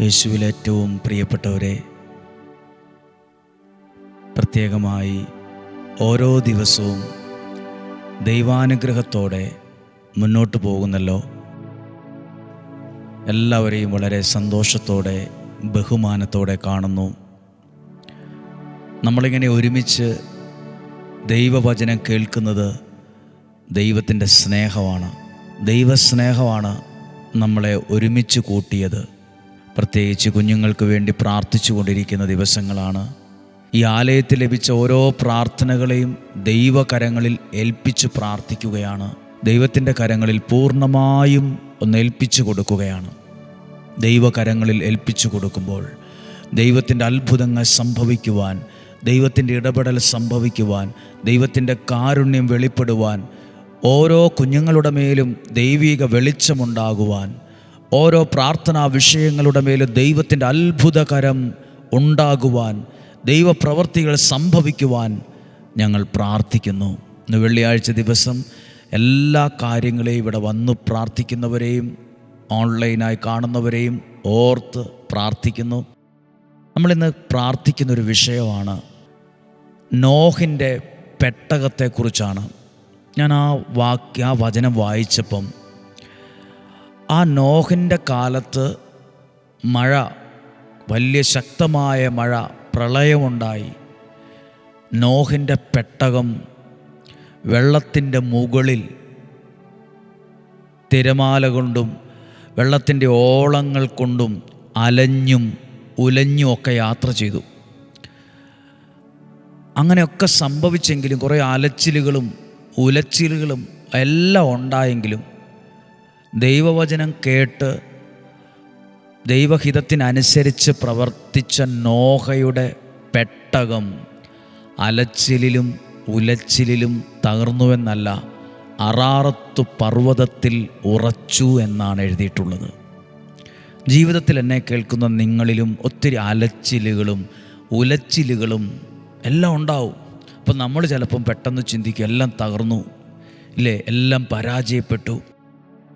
യേശുവിൽ ഏറ്റവും പ്രിയപ്പെട്ടവരെ പ്രത്യേകമായി ഓരോ ദിവസവും ദൈവാനുഗ്രഹത്തോടെ മുന്നോട്ട് പോകുന്നല്ലോ. എല്ലാവരെയും വളരെ സന്തോഷത്തോടെ ബഹുമാനത്തോടെ കാണുന്നു. നമ്മളിങ്ങനെ ഒരുമിച്ച് ദൈവവചനം കേൾക്കുന്നത് ദൈവത്തിന്റെ സ്നേഹമാണ്. ദൈവസ്നേഹമാണ് നമ്മളെ ഒരുമിച്ച് കൂട്ടിയത്. പ്രത്യേകിച്ച് കുഞ്ഞുങ്ങൾക്ക് വേണ്ടി പ്രാർത്ഥിച്ചു കൊണ്ടിരിക്കുന്ന ദിവസങ്ങളാണ്. ഈ ആലയത്തിൽ ലഭിച്ച ഓരോ പ്രാർത്ഥനകളെയും ദൈവകരങ്ങളിൽ ഏൽപ്പിച്ച് പ്രാർത്ഥിക്കുകയാണ്. ദൈവത്തിന്റെ കരങ്ങളിൽ പൂർണമായും ഒന്ന് ഏൽപ്പിച്ചു കൊടുക്കുകയാണ്. ദൈവകരങ്ങളിൽ ഏൽപ്പിച്ചു കൊടുക്കുമ്പോൾ ദൈവത്തിന്റെ അത്ഭുതങ്ങൾ സംഭവിക്കുവാൻ ദൈവത്തിന്റെ ഇടപെടൽ സംഭവിക്കുവാൻ ദൈവത്തിന്റെ കാരുണ്യം വെളിപ്പെടുവാൻ ഓരോ കുഞ്ഞുങ്ങളുടെ മേലും ദൈവിക വെളിച്ചമുണ്ടാകുവാൻ ഓരോ പ്രാർത്ഥനാ വിഷയങ്ങളുടെ മേൽ ദൈവത്തിന്റെ അത്ഭുതകരം ഉണ്ടാകുവാൻ ദൈവപ്രവർത്തികൾ സംഭവിക്കുവാൻ ഞങ്ങൾ പ്രാർത്ഥിക്കുന്നു. ഇന്ന് വെള്ളിയാഴ്ച ദിവസം എല്ലാ കാര്യങ്ങളെയും ഇവിടെ വന്നു പ്രാർത്ഥിക്കുന്നവരെയും ഓൺലൈനായി കാണുന്നവരെയും ഓർത്ത് പ്രാർത്ഥിക്കുന്നു. നമ്മളിന്ന് പ്രാർത്ഥിക്കുന്ന ഒരു വിഷയമാണ് നോഹിന്റെ പെട്ടകത്തെക്കുറിച്ചാണ്. ഞാൻ ആ വാക്യ വചനം വായിച്ചപ്പം ആ നോഹിന്റെ കാലത്ത് മഴ വലിയ ശക്തമായ മഴ പ്രളയമുണ്ടായി. നോഹിന്റെ പെട്ടകം വെള്ളത്തിന്റെ മുകളിൽ തിരമാല കൊണ്ടും വെള്ളത്തിന്റെ ഓളങ്ങൾ കൊണ്ടും അലഞ്ഞും ഉലഞ്ഞും ഒക്കെ യാത്ര ചെയ്തു. അങ്ങനെയൊക്കെ സംഭവിച്ചെങ്കിലും കുറേ അലച്ചിലുകളും ഉലച്ചിലുകളും എല്ലാം ഉണ്ടായെങ്കിലും ദൈവവചനം കേട്ട് ദൈവഹിതത്തിനനുസരിച്ച് പ്രവർത്തിച്ച നോഹയുടെ പെട്ടകം അലച്ചിലും ഉലച്ചിലും തകർന്നുവെന്നല്ല അറാറത്തു പർവതത്തിൽ ഉറച്ചു എന്നാണ് എഴുതിയിട്ടുള്ളത്. ജീവിതത്തിൽ എന്നെ കേൾക്കുന്ന നിങ്ങളിലും ഒത്തിരി അലച്ചിലുകളും ഉലച്ചിലുകളും എല്ലാം ഉണ്ടാവും. അപ്പം നമ്മൾ ചിലപ്പം പെട്ടെന്ന് ചിന്തിക്കും എല്ലാം തകർന്നു ഇല്ലേ? എല്ലാം പരാജയപ്പെട്ടു.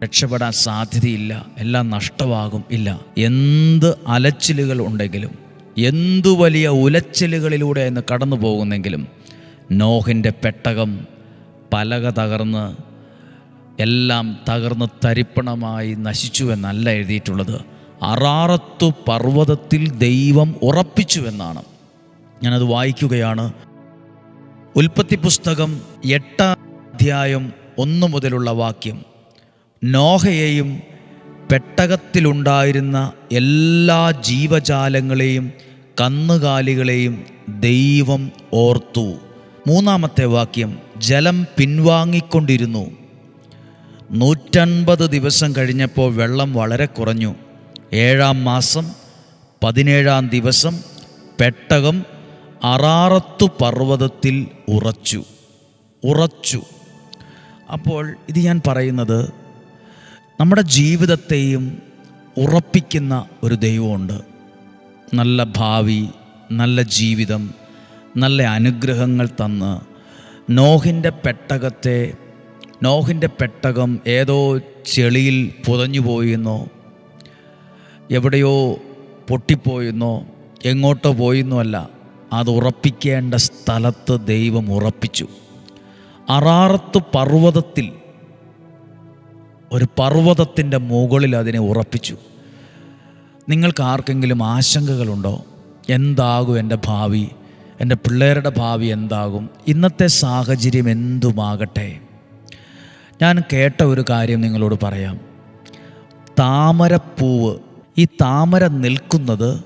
രക്ഷപ്പെടാൻ സാധ്യതയില്ല. എല്ലാം നഷ്ടമാകും. ഇല്ല. എന്ത് അലച്ചിലുകൾ ഉണ്ടെങ്കിലും എന്തു വലിയ ഉലച്ചിലുകളിലൂടെ എന്ന് കടന്നു പോകുന്നെങ്കിലും നോഹിന്റെ പെട്ടകം പലക തകർന്ന് എല്ലാം തകർന്ന് തരിപ്പണമായി നശിച്ചു എന്നല്ല എഴുതിയിട്ടുള്ളത്. അറാറത്തു പർവതത്തിൽ ദൈവം ഉറപ്പിച്ചു എന്നാണ് ഞാനത് വായിക്കുകയാണ്. ഉൽപ്പത്തി പുസ്തകം എട്ടാം അധ്യായം ഒന്ന് മുതലുള്ള വാക്യം. നോഹയെയും പെട്ടകത്തിലുണ്ടായിരുന്ന എല്ലാ ജീവജാലങ്ങളെയും കന്നുകാലികളെയും ദൈവം ഓർത്തു. മൂന്നാമത്തെ വാക്യം ജലം പിൻവാങ്ങിക്കൊണ്ടിരുന്നു. നൂറ്റൻപത് ദിവസം കഴിഞ്ഞപ്പോൾ വെള്ളം വളരെ കുറഞ്ഞു. ഏഴാം മാസം പതിനേഴാം ദിവസം പെട്ടകം അറാറത്തു പർവതത്തിൽ ഉറച്ചു. ഉറച്ചു. അപ്പോൾ ഇത് ഞാൻ പറയുന്നത് നമ്മുടെ ജീവിതത്തെയും ഉറപ്പിക്കുന്ന ഒരു ദൈവമുണ്ട്. നല്ല ഭാവി നല്ല ജീവിതം നല്ല അനുഗ്രഹങ്ങൾ തന്ന് നോഹിന്റെ പെട്ടകത്തെ നോഹിന്റെ പെട്ടകം ഏതോ ചെളിയിൽ പുതഞ്ഞു പോയെന്നോ എവിടെയോ പൊട്ടിപ്പോയെന്നോ എങ്ങോട്ടോ പോയെന്നോ അല്ല അത് ഉറപ്പിക്കേണ്ട സ്ഥലത്ത് ദൈവം ഉറപ്പിച്ചു. അറാറത്ത് പർവതത്തിൽ ഒരു പർവതത്തിന്റെ മുകളിൽ അതിനെ ഉറപ്പിച്ചു. നിങ്ങൾക്ക് ആർക്കെങ്കിലും ആശങ്കകളുണ്ടോ? എന്താകും എന്റെ ഭാവി? എന്റെ പിള്ളേരുടെ ഭാവി എന്താകും? ഇന്നത്തെ സാഹചര്യം എന്തുമാകട്ടെ? ഞാൻ കേട്ട ഒരു കാര്യം നിങ്ങളോട് പറയാം. താമരപ്പൂവ് ഈ താമര നിൽക്കുന്നത്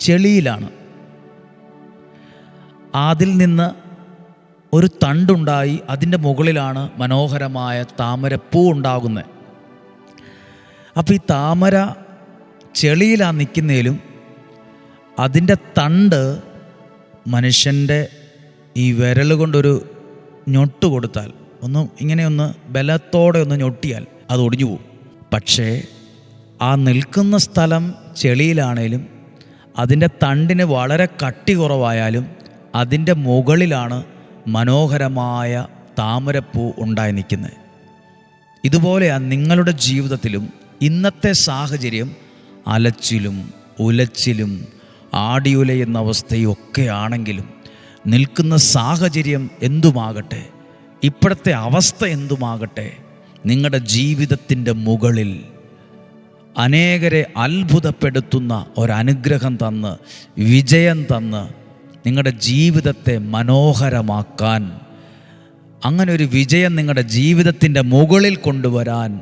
ചെളിയിലാണ്. അതിൽ നിന്ന് ഒരു തണ്ടുണ്ടായി അതിന്റെ മുകളിലാണ് മനോഹരമായ താമരപ്പൂ ഉണ്ടാകുന്നത്. അപ്പോൾ ഈ താമര ചെളിയിലാണ് നിൽക്കുന്നതിലും അതിന്റെ തണ്ട് മനുഷ്യന്റെ ഈ വിരൽ കൊണ്ടൊരു ഞൊട്ട് കൊടുത്താൽ ഒന്ന് ഇങ്ങനെയൊന്ന് ബലത്തോടെ ഒന്ന് ഞൊട്ടിയാൽ അത് ഒടിഞ്ഞു പോകും. പക്ഷേ ആ നിൽക്കുന്ന സ്ഥലം ചെളിയിലാണേലും അതിന്റെ തണ്ടിന് വളരെ കട്ടി കുറവായാലും അതിന്റെ മുകളിലാണ് മനോഹരമായ താമരപ്പൂ ഉണ്ടായി നിൽക്കുന്നത്. ഇതുപോലെയാണ് നിങ്ങളുടെ ജീവിതത്തിലും ഇന്നത്തെ സാഹചര്യം അലച്ചിലും ഉലച്ചിലും ആടിയുലയുന്ന അവസ്ഥയൊക്കെ ആണെങ്കിലും നിൽക്കുന്ന സാഹചര്യം എന്തുമാകട്ടെ ഇപ്പോഴത്തെ അവസ്ഥ എന്തുമാകട്ടെ നിങ്ങളുടെ ജീവിതത്തിന്റെ മുകളിൽ അനേകരെ അത്ഭുതപ്പെടുത്തുന്ന ഒരനുഗ്രഹം തന്ന് വിജയം തന്ന് നിങ്ങളുടെ ജീവിതത്തെ മനോഹരമാക്കാൻ അങ്ങനെ ഒരു വിജയം നിങ്ങളുടെ ജീവിതത്തിന്റെ മുകളിൽ കൊണ്ടുവരാൻ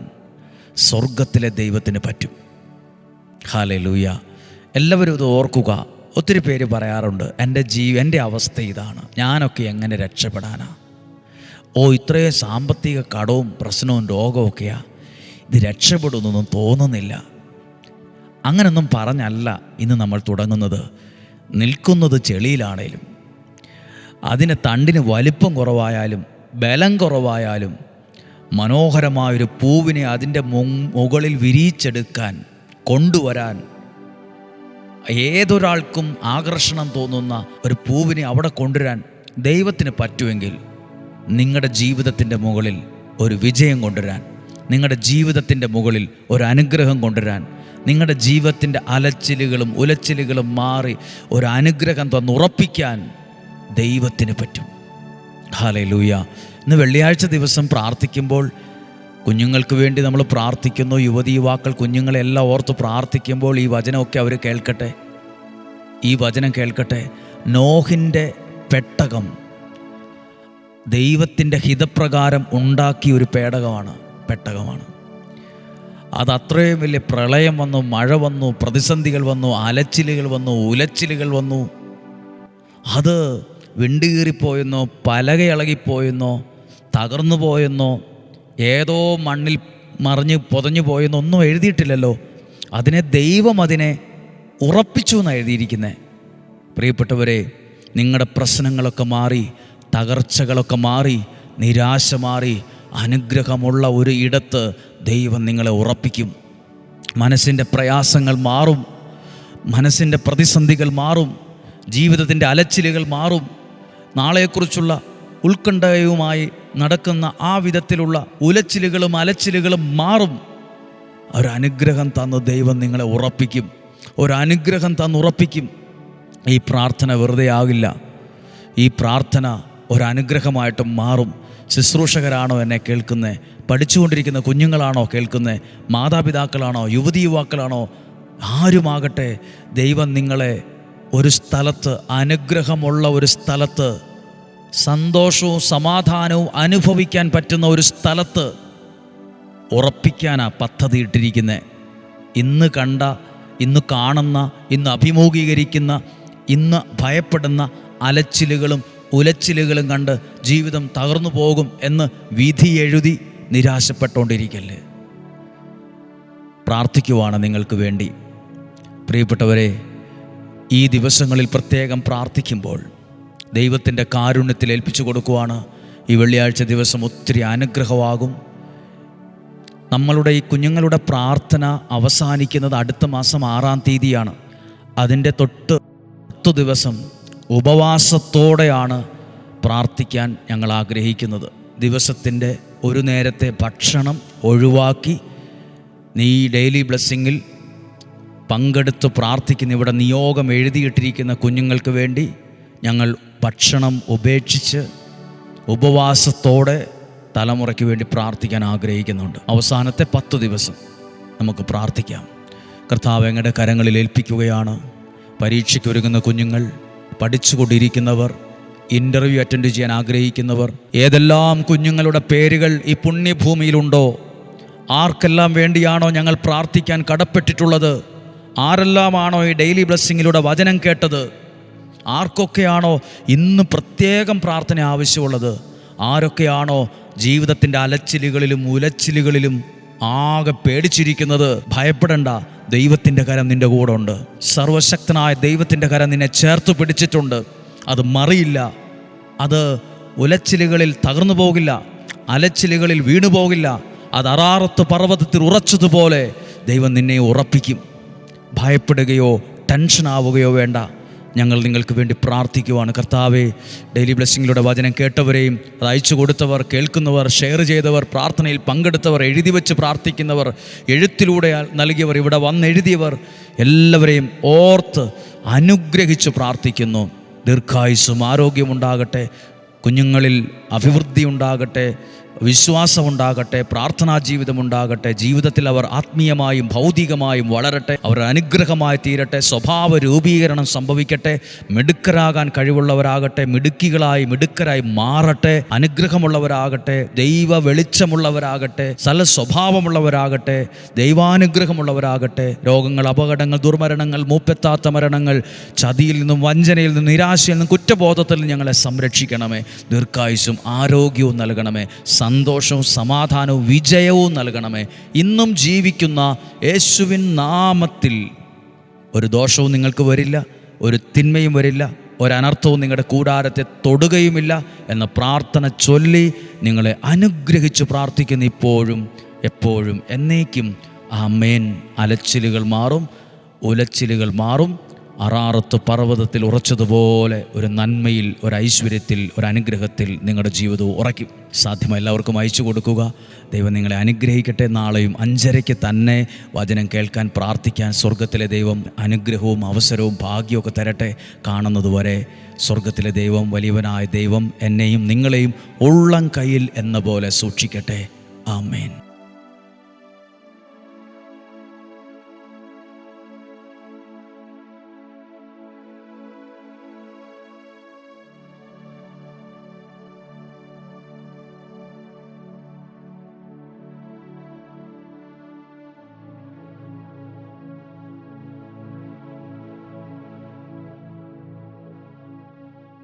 സ്വർഗത്തിലെ ദൈവത്തിന് പറ്റും. ഹാലേ ലൂയ എല്ലാവരും ഇത് ഓർക്കുക. ഒത്തിരി പേര് പറയാറുണ്ട് എന്റെ ജീവ എന്റെ അവസ്ഥ ഇതാണ്. ഞാനൊക്കെ എങ്ങനെ രക്ഷപ്പെടാനാ? ഓ ഇത്രയും സാമ്പത്തിക കടവും പ്രശ്നവും രോഗവും ഒക്കെയാ ഇത് രക്ഷപ്പെടുന്നൊന്നും തോന്നുന്നില്ല. അങ്ങനൊന്നും പറഞ്ഞല്ല ഇന്ന് നമ്മൾ തുടങ്ങുന്നത്. നിൽക്കുന്നത് ചെളിയിലാണേലും. അതിന് തണ്ടിന് വലിപ്പം കുറവായാലും ബലം കുറവായാലും മനോഹരമായൊരു പൂവിനെ അതിന്റെ മുകളിൽ വിരിയിച്ചെടുക്കാൻ കൊണ്ടുവരാൻ ഏതൊരാൾക്കും ആകർഷണം തോന്നുന്ന ഒരു പൂവിനെ അവിടെ കൊണ്ടുവരാൻ ദൈവത്തിന് പറ്റുമെങ്കിൽ നിങ്ങളുടെ ജീവിതത്തിന്റെ മുകളിൽ ഒരു വിജയം കൊണ്ടുവരാൻ നിങ്ങളുടെ ജീവിതത്തിന്റെ മുകളിൽ ഒരു അനുഗ്രഹം കൊണ്ടുവരാൻ നിങ്ങളുടെ ജീവിതത്തിന്റെ അലച്ചിലുകളും ഉലച്ചിലുകളും മാറി ഒരു അനുഗ്രഹം തന്നുറപ്പിക്കാൻ ദൈവത്തിന് പറ്റും. ഹാലേ ലൂയ ഇന്ന് വെള്ളിയാഴ്ച ദിവസം പ്രാർത്ഥിക്കുമ്പോൾ കുഞ്ഞുങ്ങൾക്ക് വേണ്ടി നമ്മൾ പ്രാർത്ഥിക്കുന്നു. യുവതി യുവാക്കൾ കുഞ്ഞുങ്ങളെല്ലാം ഓർത്ത് പ്രാർത്ഥിക്കുമ്പോൾ ഈ വചനമൊക്കെ അവർ കേൾക്കട്ടെ. ഈ വചനം കേൾക്കട്ടെ. നോഹിന്റെ പെട്ടകം ദൈവത്തിന്റെ ഹിതപ്രകാരം ഉണ്ടാക്കിയ ഒരു പേടകമാണ് പെട്ടകമാണ്. അത് അത്രയും വലിയ പ്രളയം വന്നു മഴ വന്നു പ്രതിസന്ധികൾ വന്നു അലച്ചിലുകൾ വന്നു ഉലച്ചിലുകൾ വന്നു. അത് വിണ്ടുകീറിപ്പോയെന്നോ പലകയിളകിപ്പോയെന്നോ തകർന്നു പോയെന്നോ ഏതോ മണ്ണിൽ മറിഞ്ഞ് പൊതഞ്ഞു പോയെന്നോ ഒന്നും എഴുതിയിട്ടില്ലല്ലോ. അതിനെ ദൈവം അതിനെ ഉറപ്പിച്ചു എന്നാണ് എഴുതിയിരിക്കുന്നത് പ്രിയപ്പെട്ടവരെ നിങ്ങളുടെ പ്രശ്നങ്ങളൊക്കെ മാറി തകർച്ചകളൊക്കെ മാറി നിരാശ മാറി അനുഗ്രഹമുള്ള ഒരു ഇടത്ത് ദൈവം നിങ്ങളെ ഉറപ്പിക്കും. മനസ്സിന്റെ പ്രയാസങ്ങൾ മാറും മനസ്സിന്റെ പ്രതിസന്ധികൾ മാറും ജീവിതത്തിന്റെ അലച്ചിലുകൾ മാറും. നാളെക്കുറിച്ചുള്ള ഉത്കണ്ഠയുമായി നടക്കുന്ന ആ വിധത്തിലുള്ള ഉലച്ചിലുകളും അലച്ചിലുകളും മാറും. ഒരനുഗ്രഹം തന്ന് ദൈവം നിങ്ങളെ ഉറപ്പിക്കും. ഒരനുഗ്രഹം തന്ന് ഉറപ്പിക്കും. ഈ പ്രാർത്ഥന വെറുതെ ആകില്ല. ഈ പ്രാർത്ഥന ഒരനുഗ്രഹമായിട്ട് മാറും. ശുശ്രൂഷകരാണോ എന്നെ കേൾക്കുന്നത് പഠിച്ചുകൊണ്ടിരിക്കുന്ന കുഞ്ഞുങ്ങളാണോ കേൾക്കുന്നത് മാതാപിതാക്കളാണോ? യുവതി യുവാക്കളാണോ? ആരുമാകട്ടെ ദൈവം നിങ്ങളെ ഒരു സ്ഥലത്ത് അനുഗ്രഹമുള്ള ഒരു സ്ഥലത്ത് സന്തോഷവും സമാധാനവും അനുഭവിക്കാൻ പറ്റുന്ന ഒരു സ്ഥലത്ത് ഉറപ്പിക്കാനാ പദ്ധതി ഇട്ടിരിക്കുന്നത് ഇന്ന് കണ്ട ഇന്ന് കാണുന്ന ഇന്ന് അഭിമുഖീകരിക്കുന്ന ഇന്ന് ഭയപ്പെടുന്ന അലച്ചിലുകളും ഉലച്ചിലുകളും കണ്ട് ജീവിതം തകർന്നു പോകും എന്ന് വിധി എഴുതി നിരാശപ്പെട്ടുകൊണ്ടിരിക്കല്ലേ? പ്രാർത്ഥിക്കുവാണ് നിങ്ങൾക്ക് വേണ്ടി. പ്രിയപ്പെട്ടവരെ ഈ ദിവസങ്ങളിൽ പ്രത്യേകം പ്രാർത്ഥിക്കുമ്പോൾ ദൈവത്തിന്റെ കാരുണ്യത്തിൽ ഏൽപ്പിച്ചു കൊടുക്കുവാണ്. ഈ വെള്ളിയാഴ്ച ദിവസം ഒത്തിരി അനുഗ്രഹമാകും. നമ്മളുടെ ഈ കുഞ്ഞുങ്ങളുടെ പ്രാർത്ഥന അവസാനിക്കുന്നത് അടുത്ത മാസം ആറാം തീയതിയാണ്. അതിന്റെ തൊട്ട് പത്തു ദിവസം ഉപവാസത്തോടെയാണ് പ്രാർത്ഥിക്കാൻ ഞങ്ങൾ ആഗ്രഹിക്കുന്നത്. ദിവസത്തിന്റെ ഒരു നേരത്തെ ഭക്ഷണം ഒഴിവാക്കി നീ ഡെയിലി ബ്ലെസ്സിങ്ങിൽ പങ്കെടുത്ത് പ്രാർത്ഥിക്കുന്ന ഇവിടെ നിയോഗം എഴുതിയിട്ടിരിക്കുന്ന കുഞ്ഞുങ്ങൾക്ക് വേണ്ടി ഞങ്ങൾ ഭക്ഷണം ഉപേക്ഷിച്ച് ഉപവാസത്തോടെ തലമുറയ്ക്ക് വേണ്ടി പ്രാർത്ഥിക്കാൻ ആഗ്രഹിക്കുന്നുണ്ട്. അവസാനത്തെ പത്ത് ദിവസം നമുക്ക് പ്രാർത്ഥിക്കാം. കർത്താവ് എങ്ങടെ കരങ്ങളിൽ ഏൽപ്പിക്കുകയാണ്. പരീക്ഷയ്ക്കൊരുങ്ങുന്ന കുഞ്ഞുങ്ങൾ പഠിച്ചുകൊണ്ടിരിക്കുന്നവർ ഇന്റർവ്യൂ അറ്റൻഡ് ചെയ്യാൻ ആഗ്രഹിക്കുന്നവർ ഏതെല്ലാം കുഞ്ഞുങ്ങളുടെ പേരുകൾ ഈ പുണ്യഭൂമിയിലുണ്ടോ? ആർക്കെല്ലാം വേണ്ടിയാണോ ഞങ്ങൾ പ്രാർത്ഥിക്കാൻ കടപ്പെട്ടിട്ടുള്ളത്? ആരെല്ലാമാണോ ഈ ഡെയിലി ബ്ലെസ്സിങ്ങിലൂടെ വചനം കേട്ടത്? ആർക്കൊക്കെയാണോ ഇന്ന് പ്രത്യേകം പ്രാർത്ഥന ആവശ്യമുള്ളത്? ആരൊക്കെയാണോ ജീവിതത്തിന്റെ അലച്ചിലുകളിലും ഉലച്ചിലുകളിലും ആകെ പേടിച്ചിരിക്കുന്നത്? ഭയപ്പെടണ്ട. ദൈവത്തിന്റെ കരം നിന്റെ കൂടെ ഉണ്ട്. സർവശക്തനായ ദൈവത്തിന്റെ കരം നിന്നെ ചേർത്ത് പിടിച്ചിട്ടുണ്ട്. അത് മറിയില്ല. അത് ഉലച്ചിലുകളിൽ തകർന്നു പോകില്ല. അലച്ചിലുകളിൽ വീണു പോകില്ല. അത് അറാറത്ത് പർവതത്തിൽ ഉറച്ചതുപോലെ ദൈവം നിന്നെ ഉറപ്പിക്കും. ഭയപ്പെടുകയോ ടെൻഷൻ ആവുകയോ വേണ്ട. ഞങ്ങൾ നിങ്ങൾക്ക് വേണ്ടി പ്രാർത്ഥിക്കുവാണ്. കർത്താവെ ഡെയിലി ബ്ലെസ്സിങ്ങിലൂടെ വചനം കേട്ടവരെയും അത് അയച്ചു കൊടുത്തവർ കേൾക്കുന്നവർ ഷെയർ ചെയ്തവർ പ്രാർത്ഥനയിൽ പങ്കെടുത്തവർ എഴുതി വെച്ച് പ്രാർത്ഥിക്കുന്നവർ എഴുത്തിലൂടെ നൽകിയവർ ഇവിടെ വന്നെഴുതിയവർ എല്ലാവരെയും ഓർത്ത് അനുഗ്രഹിച്ച് പ്രാർത്ഥിക്കുന്നു. ദീർഘായുസ്സും ആരോഗ്യമുണ്ടാകട്ടെ കുഞ്ഞുങ്ങളിൽ അഭിവൃദ്ധി ഉണ്ടാകട്ടെ. വിശ്വാസമുണ്ടാകട്ടെ പ്രാർത്ഥനാ ജീവിതമുണ്ടാകട്ടെ ജീവിതത്തിൽ അവർ ആത്മീയമായും ഭൗതികമായും വളരട്ടെ അവർ അനുഗ്രഹമായി തീരട്ടെ സ്വഭാവ രൂപീകരണം സംഭവിക്കട്ടെ മിടുക്കരാകാൻ കഴിവുള്ളവരാകട്ടെ മിടുക്കികളായി മിടുക്കരായി മാറട്ടെ അനുഗ്രഹമുള്ളവരാകട്ടെ ദൈവ വെളിച്ചമുള്ളവരാകട്ടെ സല സ്വഭാവമുള്ളവരാകട്ടെ ദൈവാനുഗ്രഹമുള്ളവരാകട്ടെ രോഗങ്ങൾ അപകടങ്ങൾ ദുർമരണങ്ങൾ മൂപ്പെത്താത്ത മരണങ്ങൾ ചതിയിൽ നിന്നും വഞ്ചനയിൽ നിന്നും നിരാശയിൽ നിന്നും കുറ്റബോധത്തിൽ ഞങ്ങളെ സംരക്ഷിക്കണമേ ദീർഘായുസും ആരോഗ്യവും നൽകണമേ സന്തോഷവും സമാധാനവും വിജയവും നൽകണമേ. ഇന്നും ജീവിക്കുന്ന യേശുവിൻ നാമത്തിൽ ഒരു ദോഷവും നിങ്ങൾക്ക് വരില്ല ഒരു തിന്മയും വരില്ല ഒരനർത്ഥവും നിങ്ങളുടെ കൂടാരത്തെ തൊടുകയുമില്ല എന്ന പ്രാർത്ഥന ചൊല്ലി നിങ്ങളെ അനുഗ്രഹിച്ച് പ്രാർത്ഥിക്കുന്ന ഇപ്പോഴും എപ്പോഴും എന്നേക്കും. ആ മേൻ അലച്ചിലുകൾ മാറും ഉലച്ചിലുകൾ മാറും. അറാറത്ത് പർവതത്തിൽ ഉറച്ചതുപോലെ ഒരു നന്മയിൽ ഒരു ഐശ്വര്യത്തിൽ ഒരു അനുഗ്രഹത്തിൽ നിങ്ങളുടെ ജീവിതവും ഉറയ്ക്കും. സാധ്യമായി എല്ലാവർക്കും അയച്ചു കൊടുക്കുക. ദൈവം നിങ്ങളെ അനുഗ്രഹിക്കട്ടെ. നാളെയും അഞ്ചരയ്ക്ക് തന്നെ വചനം കേൾക്കാൻ പ്രാർത്ഥിക്കാൻ സ്വർഗത്തിലെ ദൈവം അനുഗ്രഹവും അവസരവും ഭാഗ്യവും തരട്ടെ. കാണുന്നതുവരെ സ്വർഗത്തിലെ ദൈവം വലിയവനായ ദൈവം എന്നെയും നിങ്ങളെയും ഉള്ളം കയ്യിൽ എന്ന പോലെ സൂക്ഷിക്കട്ടെ. ആമേൻ.